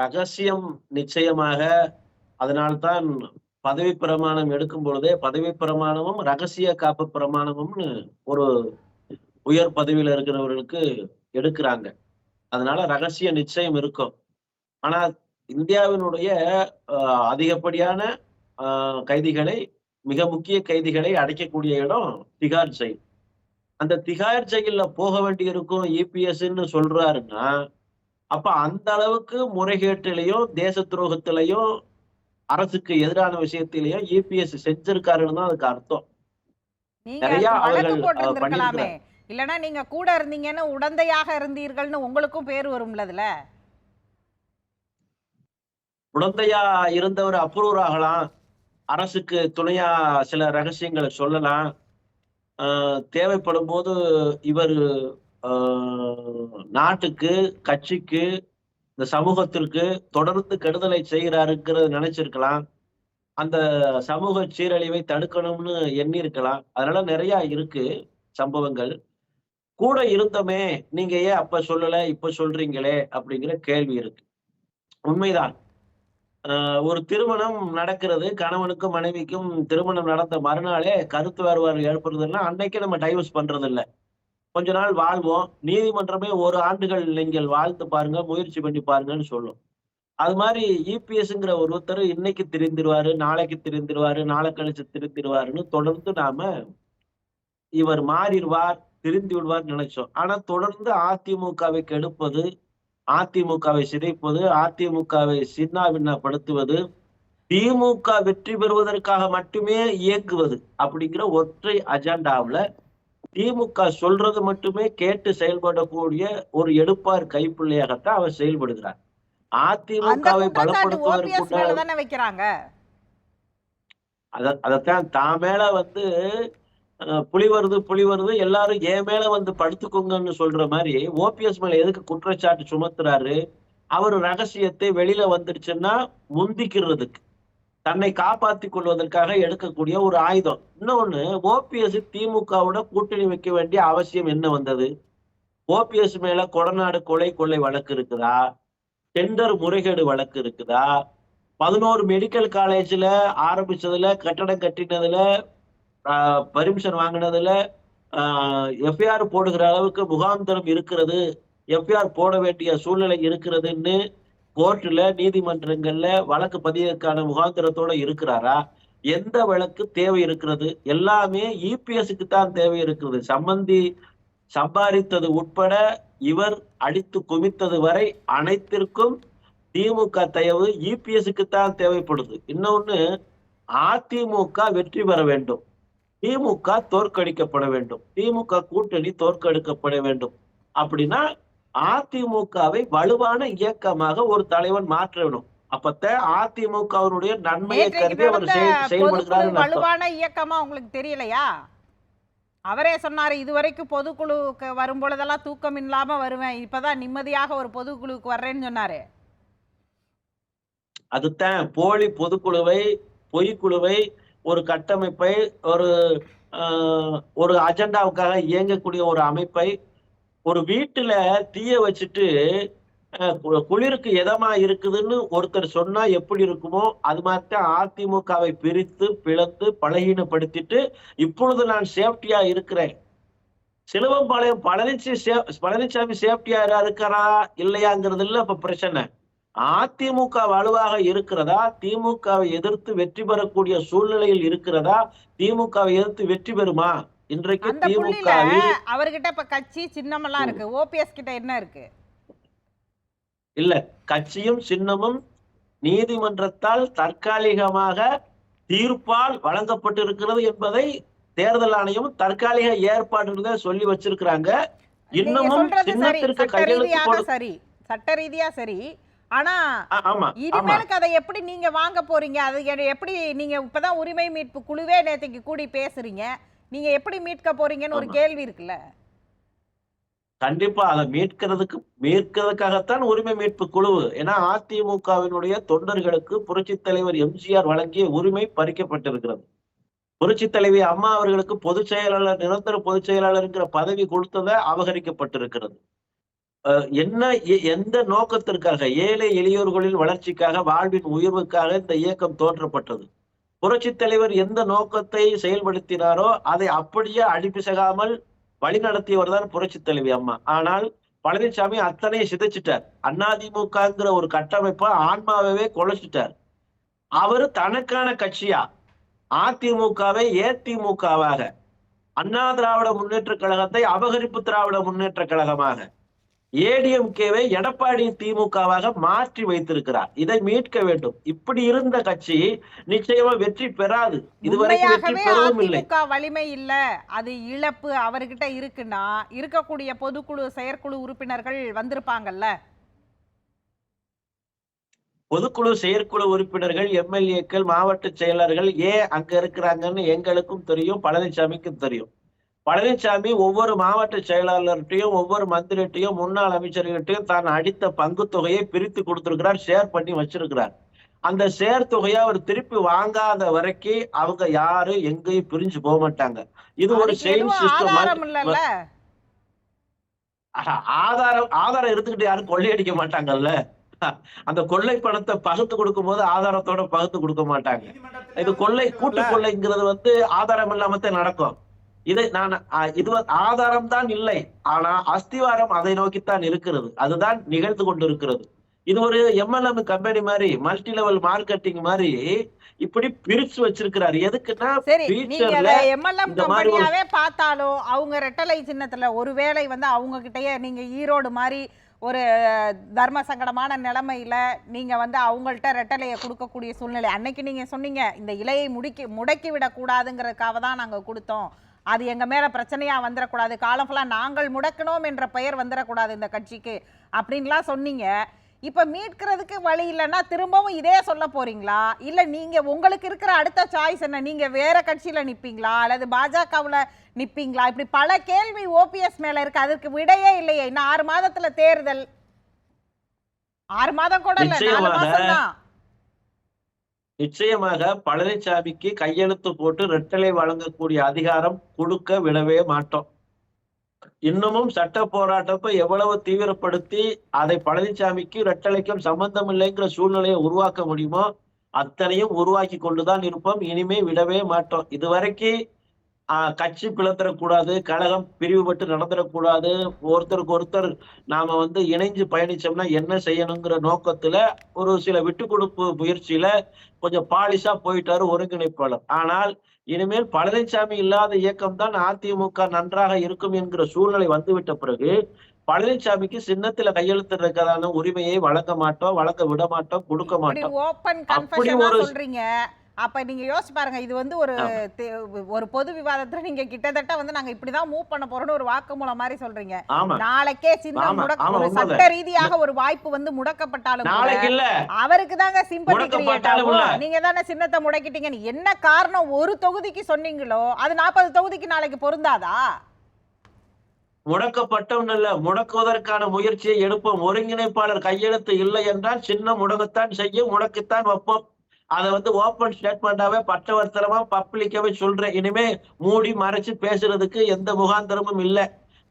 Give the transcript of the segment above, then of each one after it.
ரகசியம் நிச்சயமாக அதனால்தான் பதவி பிரமாணம் எடுக்கும் பொழுதே பதவி பிரமாணமும் ரகசிய காப்பு பிரமாணமும்னு ஒரு உயர் பதவியில இருக்கிறவர்களுக்கு எடுக்கிறாங்க. அதனால ரகசிய நிச்சயம் இருக்கும். ஆனா இந்தியாவினுடைய அதிகப்படியான கைதிகளை மிக முக்கிய கைதிகளை அடைக்கக்கூடிய இடம் திகார் ஜெயில். அந்த திகார் ஜெயில்ல போக வேண்டி இருக்கும் இபிஎஸ்ன்னு சொல்றாருன்னா அப்ப அந்த அளவுக்கு முறைகேட்டிலையும் தேச துரோகத்திலையும் அரசுக்கு எதிரான விஷயத்திலையும் இபிஎஸ் செஞ்சிருக்காருன்னு தான் அதுக்கு அர்த்தம். நிறைய அவர்கள். இல்லனா நீங்க கூட இருந்தீங்கன்னு உடந்தையாக இருந்தீர்கள்னு உங்களுக்கும் பேர் வரும்ல அதுல? உடந்தையா இருந்தவர் அப்ரூவர் ஆகலாம் அரசுக்கு துணையா சில ரகசியங்களை சொல்லலாம். ஆஹ் தேவைப்படும் போது இவர் நாட்டுக்கு கட்சிக்கு இந்த சமூகத்திற்கு தொடர்ந்து கெடுதலை செய்கிறாருங்கிறது நினைச்சிருக்கலாம். அந்த சமூக சீரழிவை தடுக்கணும்னு எண்ணிருக்கலாம் அதனால நிறைய இருக்கு சம்பவங்கள். கூட இருந்தமே நீங்க ஏன் அப்ப சொல்லல இப்ப சொல்றீங்களே அப்படிங்கிற கேள்வி இருக்கு. உண்மைதான். ஆஹ் ஒரு திருமணம் நடக்கிறது கணவனுக்கும் மனைவிக்கும் திருமணம் நடந்த மறுநாளே கருத்து வேறுபாடு ஏற்படுறதுன்னா அன்னைக்கு நம்ம டைவர்ஸ் பண்றது இல்லை கொஞ்ச நாள் வாழ்வோம். நீதிமன்றமே ஒரு ஆண்டுகள் நீங்கள் வாழ்த்து பாருங்க முயற்சி பண்ணி பாருங்கன்னு சொல்லும். அது மாதிரி இபிஎஸ்ங்கிற ஒருத்தர் இன்னைக்கு திருந்திருவாரு நாளைக்கு திருந்திருவாரு நாளை கழிச்சு திருந்திருவாருன்னு தொடர்ந்து நாம இவர் மாறிடுவார் திருந்தி விடுவார் நினைச்சோம். ஆனா தொடர்ந்து அதிமுகவை கெடுப்பது அதிமுகவை சிதைப்பது அதிமுகவை சின்னாபின்னப்படுத்துவது திமுக வெற்றி பெறுவதற்காக மட்டுமே இயக்குவது அப்படிங்கிற ஒற்றை அஜெண்டாவில திமுக சொல்றது மட்டுமே கேட்டு செயல்படக்கூடிய ஒரு எடுப்பார் கைப்பிள்ளையாகத்தான் அவர் செயல்படுகிறார். அதிமுகவை பலப்படுத்துவதற்கு வைக்கிறாங்க? அத அதத்தான் தான் மேல வந்து புலி வருது புலி வருது எல்லாரும் என் மேல வந்து படுத்துக்கோங்கன்னு சொல்ற மாதிரி ஓபிஎஸ் மேல எதுக்கு குற்றச்சாட்டு சுமத்துறாரு? அவர் ரகசியத்தை வெளியில வந்துருச்சுன்னா முந்திக்கிறதுக்கு. தன்னை காப்பாத்தி கொள்வதற்காக எடுக்கக்கூடிய ஒரு ஆயுதம். இன்னொன்னு ஓபிஎஸ் திமுகவோட கூட்டணி வைக்க வேண்டிய அவசியம் என்ன வந்தது? ஓபிஎஸ் மேல கொடநாடு கொலை கொள்ளை வழக்கு இருக்குதா? டெண்டர் முறைகேடு வழக்கு இருக்குதா? பதினோரு மெடிக்கல் காலேஜில் ஆரம்பிச்சதுல கட்டடம் கட்டினதுல பர்மிஷன் வாங்கினதுல எஃப்ஐஆர் போடுகிற அளவுக்கு முகாந்திரம் இருக்கிறது எஃப்ஐஆர் போட வேண்டிய சூழ்நிலை இருக்கிறதுன்னு கோர்ட்டுல நீதிமன்றங்கள்ல வழக்கு பதிவதற்கான முகாந்திரத்தோட இருக்கிறாரா? எந்த வழக்கு தேவை இருக்கிறது? எல்லாமே இபிஎஸ்க்கு தான் தேவை இருக்கிறது. சம்பந்தி சம்பாதித்தது உட்பட இவர் அடித்து குமித்தது வரை அனைத்திற்கும் திமுக தயவு இபிஎஸ்க்கு தான் தேவைப்படுது. இன்னொன்னு அதிமுக வெற்றி பெற வேண்டும். திமுக தோற்கடிக்கப்பட வேண்டும். திமுக கூட்டணி தோற்கடிக்கப்பட வேண்டும். அப்படின்னா அதிமுகவை வலுவான இயக்கமாக ஒரு தலைவன் மாற்ற வேணும் அப்பத்த அதிமுகவினுடைய நன்மையை கருதி அவர் செயல்படுகிறார் வலுவான இயக்கமா உங்களுக்கு தெரியலையா? அவரே சொன்னாரு இதுவரைக்கும் பொதுக்குழுவுக்கு வரும் பொழுதெல்லாம் தூக்கம் இல்லாம வருவேன். இப்பதான் நிம்மதியாக ஒரு பொதுக்குழுவுக்கு வர்றேன்னு சொன்னாரு. அதுதான் போலி பொதுக்குழுவை பொய்க்குழுவை ஒரு கட்டமைப்பை ஒரு ஒரு அஜெண்டாவுக்காக இயங்கக்கூடிய ஒரு அமைப்பை ஒரு வீட்டுல தீய வச்சுட்டு கு- குளிருக்கு எதமா இருக்குதுன்னு ஒருத்தர் சொன்னா எப்படி இருக்குமோ அது மாதிரி தான் அதிமுகவை பிரித்து பிளந்து பலகீனப்படுத்திட்டு இப்பொழுது நான் சேஃப்டியா இருக்கிறேன். சிலுவம்பாளையம் பழனிச்சி சே- பழனிசாமி சேஃப்டியா இருக்காரா இல்லையாங்கிறது இல்ல இப்ப பிரச்சனை. அதிமுக வலுவாக இருக்கிறதா திமுகவை எதிர்த்து வெற்றி பெறக்கூடிய சூழ்நிலையில் இருக்கிறதா திமுகவை எதிர்த்து வெற்றி பெறுமா? இன்றைக்கு திமுகவில் அவர்கிட்ட இப்ப கட்சி சின்னமெல்லாம் இருக்கு. ஓபிஎஸ் கிட்ட என்ன இருக்கு? இல்ல கட்சியும் சின்னமும் நீதிமன்றத்தால் தற்காலிகமாக தீர்ப்பால் வழங்கப்பட்டிருக்கிறது என்பதை தேர்தல் ஆணையம் தற்காலிக ஏற்பாடுன்றதை சொல்லி வச்சிருக்கிறாங்க. இன்னமும் சின்னத்திற்கு கையெழுத்து சரி. சட்ட ரீதியா சரி. ஆனா இனிமேலுக்கு அதை எப்படி நீங்க வாங்க போறீங்க? அது எப்படி நீங்க இப்பதான் உரிமை மீட்பு குழுவே நேற்றுக்கு கூடி பேசுறீங்க. நீங்க எப்படி மீட்க போறீங்கன்னு ஒரு. கேள்வி இருக்குல்ல. கண்டிப்பா அதை மீட்கிறதுக்கு மீட்கிறதுக்காகத்தான் உரிமை மீட்பு குழு. ஏன்னா அதிமுகவினுடைய தொண்டர்களுக்கு புரட்சி தலைவர் எம்ஜிஆர் வழங்கிய உரிமை பறிக்கப்பட்டிருக்கிறது. புரட்சி தலைவி அம்மா அவர்களுக்கு பொதுச் செயலாளர் நிரந்தர பொதுச் செயலாளர்ங்கிற பதவி கொடுத்ததை அபகரிக்கப்பட்டிருக்கிறது. என்ன எந்த நோக்கத்திற்காக ஏழை எளியோர்களின் வளர்ச்சிக்காக வாழ்வின் உயர்வுக்காக இந்த இயக்கம் தோற்றப்பட்டது புரட்சி தலைவர் எந்த நோக்கத்தை செயல்படுத்தினாரோ அதை அப்படியே அடிப்பிசகாமல் வழிநடத்தியவர் தான் புரட்சி தலைவி அம்மா. ஆனால் பழனிசாமி அத்தனை சிதைச்சிட்டார். அதிமுகங்கிற ஒரு கட்டமைப்பை ஆன்மாவே குலைச்சிட்டார். அவரு தனக்கான கட்சியா? அதிமுகவை ஏதிமுகவாக. அண்ணா திராவிட முன்னேற்ற கழகத்தை அபகரிப்பு திராவிட முன்னேற்ற கழகமாக. ஏடிஎம்கேவை எடப்பாடி திமுகவாக மாற்றி வைத்திருக்கிறார். இதை மீட்க வேண்டும். இப்படி இருந்த கட்சி நிச்சயமா வெற்றி பெறாது. இதுவரைக்கும் வெற்றி பெறவும் இல்லை. வலிமை இல்ல. அது இழப்பு அவர்கிட்ட இருக்குன்னா இருக்கக்கூடிய பொதுக்குழு செயற்குழு உறுப்பினர்கள் வந்திருப்பாங்கல்ல? பொதுக்குழு செயற்குழு உறுப்பினர்கள் எம்எல்ஏக்கள் மாவட்ட செயலர்கள் ஏன் அங்க இருக்கிறாங்கன்னு எங்களுக்கும் தெரியும் பழனிசாமிக்கும் தெரியும். பழனிசாமி ஒவ்வொரு மாவட்ட செயலாளர்கிட்டையும் ஒவ்வொரு மந்திரிட்டையும் முன்னாள் அமைச்சர்கிட்டையும் தான் அடித்த பங்கு தொகையை பிரித்து கொடுத்திருக்கிறார் ஷேர் பண்ணி வச்சிருக்கிறார். அந்த ஷேர் தொகையை அவர் திருப்பி வாங்காத வரைக்கும் அவங்க யாரும் எங்கேயும் பிரிஞ்சு போக மாட்டாங்க. இது ஒரு செயின் சிஸ்டம் ஆதாரம் ஆதாரம் எடுத்துக்கிட்டு யாரும் கொள்ளையடிக்க மாட்டாங்கல்ல? அந்த கொள்ளை பணத்தை பகுத்து கொடுக்கும் போது ஆதாரத்தோட பகுத்து கொடுக்க மாட்டாங்க. இது கொள்ளை கூட்டு கொள்ளைங்கிறது வந்து ஆதாரம் இல்லாமத்தான் நடக்கும். இதை நான் இது ஆதாரம் தான் இல்லை. ஆனா அஸ்திவாரம் அதை நோக்கித்தான் இருக்கிறது. அதுதான் நிகழ்ந்து கொண்டிருக்கிறது. இது ஒரு எம்எல்எம் கம்பெனி மாதிரி மல்டி லெவல் மார்க்கெட்டிங் மாதிரி இப்படி பிரிச்சு வச்சிருக்கிறாரு. எதுக்குன்னா எம்எல்எம் கம்பெனியாவே பார்த்தாலும் அவங்க ரெட்டலை சின்னத்துல ஒருவேளை வந்து அவங்க கிட்டயே நீங்க ஈரோடு மாதிரி ஒரு தர்ம சங்கடமான நிலைமையில நீங்க வந்து அவங்கள்ட்ட ரெட்டலையை கொடுக்கக்கூடிய சூழ்நிலை. அன்னைக்கு நீங்க சொன்னீங்க இந்த இலையை முடுக்கி முடக்கி விடக்கூடாதுங்கிறதுக்காக தான் நாங்க கொடுத்தோம். அது எங்க மேல பிரச்சனையா வந்துடக்கூடாது காலம் ஃபுல்லா நாங்கள் முடக்கணும் என்ற பெயர் வந்துடக்கூடாது இந்த கட்சிக்கு. அப்படின்லாம் சொன்னீங்க. இப்ப மீட்கிறதுக்கு வழி இல்லைன்னா திரும்பவும் இதே சொல்ல போறீங்களா? இல்ல நீங்க உங்களுக்கு இருக்கிற அடுத்த சாய்ஸ் என்ன? நீங்க வேற கட்சியில நிப்பீங்களா? அல்லது பாஜகவுல நிப்பீங்களா? இப்படி பல கேள்வி ஓபிஎஸ் மேல இருக்கு. அதற்கு விடையே இல்லையே. இன்னும் ஆறு மாதத்துல தேர்தல். ஆறு மாதம் கூட இல்ல. நாலு. மாசம் தான் நிச்சயமாக பழனிசாமிக்கு கையெழுத்து போட்டு ரெட்டலை வழங்கக்கூடிய அதிகாரம் கொடுக்க விடவே மாட்டோம். இன்னமும் சட்ட போராட்டத்தை எவ்வளவு தீவிரப்படுத்தி அதை பழனிசாமிக்கு ரெட்டலைக்கும் சம்பந்தம் இல்லைங்கிற சூழ்நிலையை உருவாக்க முடியுமோ அத்தனையும் உருவாக்கி கொண்டுதான் இருப்போம். இனிமே விடவே மாட்டோம். இதுவரைக்கும் கட்சி பிளந்துடக்கூடாது கழகம் பிரிவுபட்டு நடந்துடக்கூடாது. ஒருத்தருக்கு ஒருத்தர் நாம வந்து இணைஞ்சு பயணிச்சோம்னா என்ன செய்யணுங்கிற நோக்கத்துல ஒரு சில விட்டு கொடுப்பு முயற்சியில கொஞ்சம் பாலிஷா போயிட்டாரு ஒருங்கிணைப்பாளர். ஆனால் இனிமேல் பழனிசாமி இல்லாத இயக்கம் தான் அதிமுக நன்றாக இருக்கும் என்கிற சூழ்நிலை வந்துவிட்ட பிறகு பழனிசாமிக்கு சின்னத்துல கையெழுத்திருக்கிறதான உரிமையை வழங்க மாட்டோம் வழங்க விட மாட்டோம் கொடுக்க மாட்டோம். அப்படி ஒரு- அப்ப நீங்க யோசிச்சு பாருங்க இது வந்து ஒரு ஒரு பொது விவாதத்துல நீங்க கிட்டத்தட்ட வந்து நாங்க இப்படிதான் மூவ் பண்ண போறோம்னு ஒரு வாக்குமூலம் மாதிரி சொல்றீங்க. நாளைக்கே சின்னம் ஆமா, முடக்க ஒரு. சட்ட ரீதியாக ஒரு வாய்ப்பு வந்து முடக்கப்பட்டாலும் அவருக்கு தாங்க சிம்பத்தி கிரியேட். ஆகும் நீங்க தானே சின்னத்தை முடக்கிட்டீங்கன்னு. என்ன காரணம் ஒரு தொகுதிக்கு சொன்னீங்களோ அது நாற்பது தொகுதிக்கு நாளைக்கு பொருந்தாதா? முடக்கப்பட்டவன் இல்ல. முடக்குவதற்கான முயற்சியை எடுப்போம். ஒருங்கிணைப்பாளர் கையெழுத்து இல்லை என்றால் சின்னம் முடக்கத்தான் செய்யும் முடக்கித்தான் வைப்போம். அதை வந்து ஓப்பன் ஸ்டேட்மெண்டாவே பட்டவர்த்தனமா பப்ளிக்காவே சொல்றேன். இனிமே மூடி மறைச்சு பேசுறதுக்கு எந்த முகாந்திரமும் இல்லை.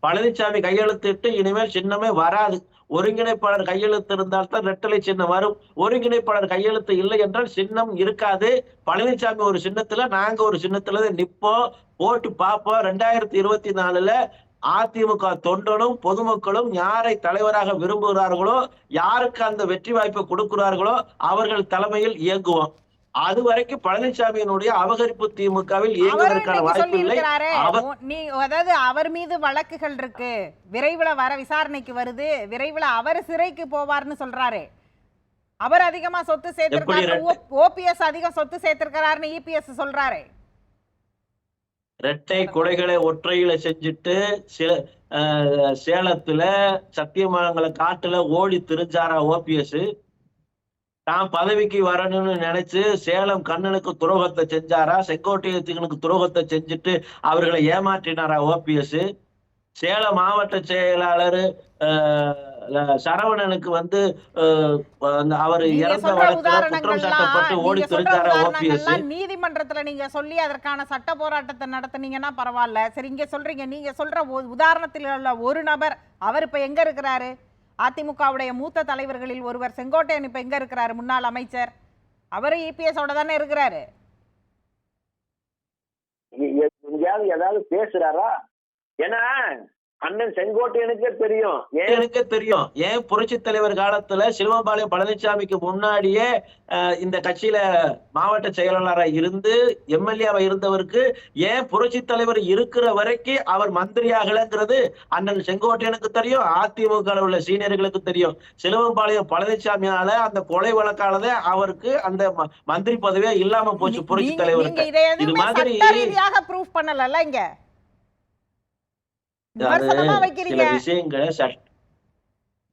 பழனிசாமி கையெழுத்திட்டு இனிமேல் சின்னமே வராது. ஒருங்கிணைப்பாளர் கையெழுத்து இருந்தால் தான் ரெட்டலை சின்னம் வரும். ஒருங்கிணைப்பாளர் கையெழுத்து இல்லை என்றால் சின்னம் இருக்காது. பழனிசாமி ஒரு சின்னத்துல நாங்க ஒரு சின்னத்துல தான் நிப்போம். போட்டு பார்ப்போம். ரெண்டாயிரத்தி இருபத்தி நாலுல அதிமுக தொண்டனும் பொதுமக்களும் யாரை தலைவராக விரும்புகிறார்களோ யாருக்கு அந்த வெற்றி வாய்ப்பை கொடுக்கிறார்களோ அவர்கள் தலைமையில் இயங்குவோம். அது வரைக்கும் பழனிசாமியினுடைய அபகரிப்பு திமுகவில் இயங்குவதற்கான வாய்ப்பு இல்லை அதாவது அவர் மீது வழக்குகள் இருக்கு. விரைவில் வர விசாரணைக்கு வருது. விரைவில் அவர் சிறைக்கு போவார்னு சொல்றாரு. அவர் அதிகமா சொத்து சேர்த்திருக்காரு ஓபிஎஸ் அதிகம் சொத்து சேர்த்திருக்கிறாருன்னு இபிஎஸ் சொல்றாரு. இரட்டை குடைகளை ஒற்றையில செஞ்சுட்டு சில சேலத்துல சத்தியமங்கல காட்டுல ஓடி திரிஞ்சாரா ஓபிஎஸ்? தான் பதவிக்கு வரணும்னு நினைச்சு சேலம் கண்ணனுக்கு துரோகத்தை செஞ்சாரா? செங்கோட்டையத்துக்கு துரோகத்தை செஞ்சுட்டு அவர்களை ஏமாற்றினாரா ஓபிஎஸ்? சேலம் மாவட்ட செயலாளர் ஆஹ் சரவணனுக்கு வந்து அவர் இறந்த வழக்குல குற்றம் சாட்டப்பட்டு ஓடி தெரிஞ்சார ஓபிஎஸ் நீதிமன்றத்துல நீங்க சொல்லி அதற்கான சட்ட போராட்டத்தை நடத்துனீங்கன்னா பரவாயில்ல. சரி இங்க சொல்றீங்க. நீங்க சொல்ற உதாரணத்தில் உள்ள ஒரு நபர் அவர் இப்ப எங்க இருக்கிறாரு? அதிமுகவுடைய மூத்த தலைவர்களில் ஒருவர் செங்கோட்டையன் இப்ப எங்க இருக்கிறாரு? முன்னாள் அமைச்சர். அவரு இபிஎஸ் ஓட தானே இருக்கிறாரு. எங்கேயாவது ஏதாவது பேசுறாரா? ஏன்னா அண்ணன் செங்கோட்டையனுக்கே தெரியும். ஏன்? எனக்கு தெரியும். ஏன் புரட்சி தலைவர் காலத்துல சிலுவம்பாளையம் பழனிசாமிக்கு முன்னாடியே இந்த கட்சியில மாவட்ட செயலாளரா இருந்து எம்எல்ஏவா இருந்தவருக்கு ஏன் புரட்சி தலைவர் இருக்கிற வரைக்கும் அவர் மந்திரி ஆகலைங்கிறது அண்ணன் செங்கோட்டையனுக்கு தெரியும் அதிமுக உள்ள சீனியர்களுக்கு தெரியும். சிலுவம்பாளையம் பழனிசாமியால அந்த கொலை வழக்கானதே அவருக்கு அந்த ம- மந்திரி பதவியே இல்லாம போச்சு புரட்சி தலைவருக்கு. இதை மாதிரி பண்ணல இங்க? சில விஷயங்களை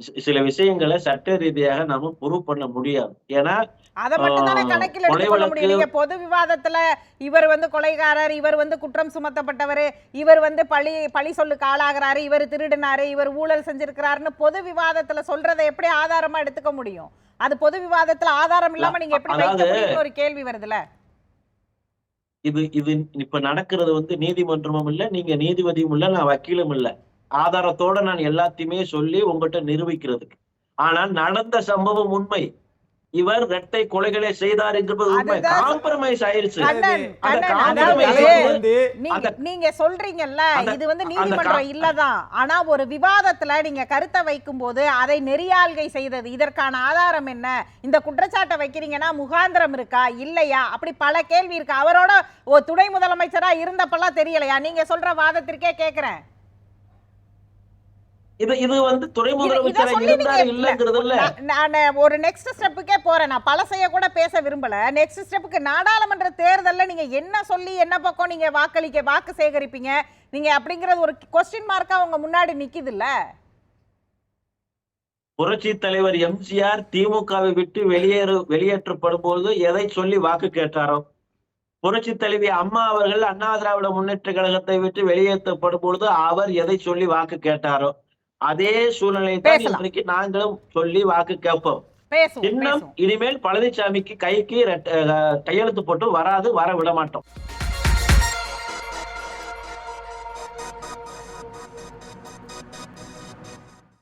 சில சட்ட ரீதியாக நாம ப்ரூவ் பண்ண முடியாது. ஏன்னா அதை மட்டும் தானே ஆ, கணக்கில் கொலை எடுத்துக்கொள்ள முடியும். நீங்க பொது விவாதத்துல இவர் வந்து கொலைகாரர் இவர் வந்து குற்றம் சுமத்தப்பட்டவர் இவர் வந்து பழி பழி சொல்லுக்கு ஆளாகிறாரு இவர் திருடினாரு இவர் ஊழல் செஞ்சிருக்கிறாருன்னு பொது விவாதத்துல சொல்றதை எப்படி ஆதாரமா எடுத்துக்க முடியும்? அது பொது விவாதத்துல ஆதாரம் இல்லாம நீங்க எப்படி ஒரு கேள்வி வருதுல. இது இது இப்ப நடக்கிறது வந்து நீதிமன்றமும் இல்ல நீங்க நீதிபதியும் இல்ல நான் வக்கீலும் இல்ல. ஆதாரத்தோட நான் எல்லாத்தையுமே சொல்லி உங்ககிட்ட நிரூபிக்கிறதுக்கு. ஆனால் நடந்த சம்பவம் உண்மை. இவர் இரட்டை கொலைகளை செய்தார் என்பது உண்மை. காம்ப்ரமைஸ் ஆயிருச்சு. நீங்க சொல்றீங்கல்ல இது வந்து நீதிமன்றம் இல்லதான். ஆனா ஒரு விவாதத்துல நீங்க கருத்தை வைக்கும்போது அதை நெறியாள்கை செய்தது. இதற்கான ஆதாரம் என்ன? இந்த குற்றச்சாட்டை வைக்கிறீங்கன்னா முகாந்திரம் இருக்கா? இல்லையா? அப்படி பல கேள்வி இருக்கு. அவரோட ஒரு துணை முதலமைச்சரா இருந்தப்பெல்லாம் தெரியலையா? நீங்க சொல்ற வாதத்திற்கே கேக்குறேன். இது இது வந்து துணை இத முதலமைச்சரா இருந்தார் இல்லங்கிறது இல்ல நான் நான் ஒரு நெக்ஸ்ட் ஸ்டெப்புக்கே போறேன். நான் பழசைய கூட பேச விரும்பல. நெக்ஸ்ட் ஸ்டெப்புக்கு நாடாளுமன்ற தேர்தல்ல நீங்க என்ன சொல்லி என்ன பக்கம் நீங்க வாக்களிக்க வாக்கு சேகரிப்பீங்க? நீங்க அப்படிங்கறது ஒரு கொஸ்டின் மார்க்கா உங்க முன்னாடி நிக்குது இல்ல புரட்சி தலைவர் எம்ஜிஆர் திமுகவை விட்டு வெளியேறு வெளியேற்றப்படும் போது எதை சொல்லி வாக்கு கேட்டாரோ? புரட்சி தலைவி அம்மா அவர்கள் அண்ணா திராவிட முன்னேற்ற கழகத்தை விட்டு வெளியேற்றப்படும் பொழுது அவர் எதை சொல்லி வாக்கு கேட்டாரோ? அதே சூழ்நிலை தான். இன்றைக்கு நாங்களும் சொல்லி வாக்கு கேட்போம். இன்னும் இனிமேல் பழனிசாமிக்கு கைக்கு கையெழுத்து போட்டு வராது வர விட மாட்டோம்